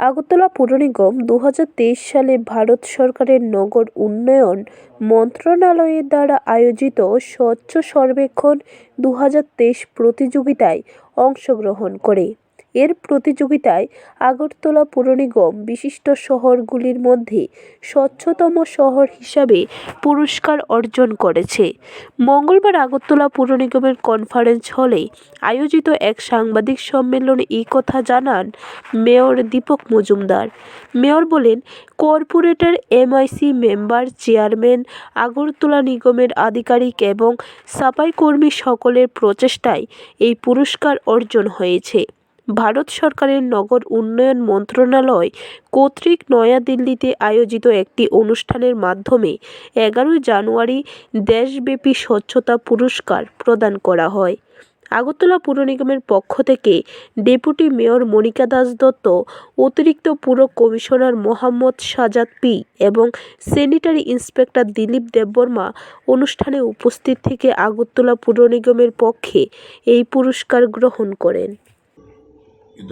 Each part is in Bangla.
আগরতলা পুর নিগম দু হাজার তেইশ সালে ভারত সরকারের নগর উন্নয়ন মন্ত্রণালয়ের দ্বারা আয়োজিত স্বচ্ছ সর্বেক্ষণ দু হাজার তেইশ প্রতিযোগিতায় অংশগ্রহণ করে। এর প্রতিযোগিতায় আগরতলা পুর নিগম বিশিষ্ট শহরগুলির মধ্যে স্বচ্ছতম শহর হিসাবে পুরস্কার অর্জন করেছে। মঙ্গলবার আগরতলা পুর নিগমের কনফারেন্স হলে আয়োজিত এক সাংবাদিক সম্মেলনে এই কথা জানান মেয়র দীপক মজুমদার। মেয়র বলেন, corporator, MIC member, chairman, Agartala নিগমের আধিকারিক এবং সাফাই কর্মী সকলের প্রচেষ্টায় এই পুরস্কার অর্জন হয়েছে। ভারত সরকারের নগর উন্নয়ন মন্ত্রণালয় কর্তৃক নয়াদিল্লিতে আয়োজিত একটি অনুষ্ঠানের মাধ্যমে এগারোই জানুয়ারি দেশব্যাপী স্বচ্ছতা পুরস্কার প্রদান করা হয়। আগরতলা পুর নিগমের পক্ষ থেকে ডেপুটি মেয়র মনিকা দাস দত্ত, অতিরিক্ত পুর কমিশনার মোহাম্মদ সাজাদ পি এবং স্যানিটারি ইন্সপেক্টর দিলীপ দেববর্মা অনুষ্ঠানে উপস্থিত থেকে আগরতলা পুর নিগমের পক্ষে এই পুরস্কার গ্রহণ করেন।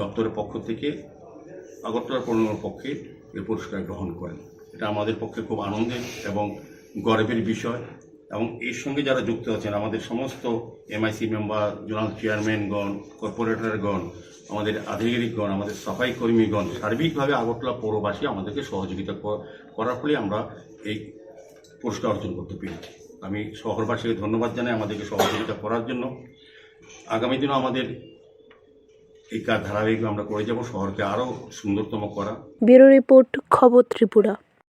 দপ্তরের পক্ষ থেকে আগরতলা পৌরনিগমের পক্ষে এই পুরস্কার গ্রহণ করেন। এটা আমাদের পক্ষে খুব আনন্দের এবং গর্বের বিষয় এবং এর সঙ্গে যারা যুক্ত আছেন, আমাদের সমস্ত এমআইসি মেম্বার জোনাল চেয়ারম্যানগণ কর্পোরেটরগণ আমাদের আধিকারিকগণ, আমাদের সাফাই কর্মীগণ, সার্বিকভাবে আগরতলা পৌরবাসী আমাদেরকে সহযোগিতা করার ফলে আমরা এই পুরস্কার অর্জন করতে পেরেছি। আমি শহরবাসীকে ধন্যবাদ জানাই আমাদেরকে সহযোগিতা করার জন্য। আগামী দিনও আমাদের এই ধারাবাহিক আমরা করে যাব শহরকে আরও সুন্দরতম করা। ব্যুরো রিপোর্ট খবর ত্রিপুরা।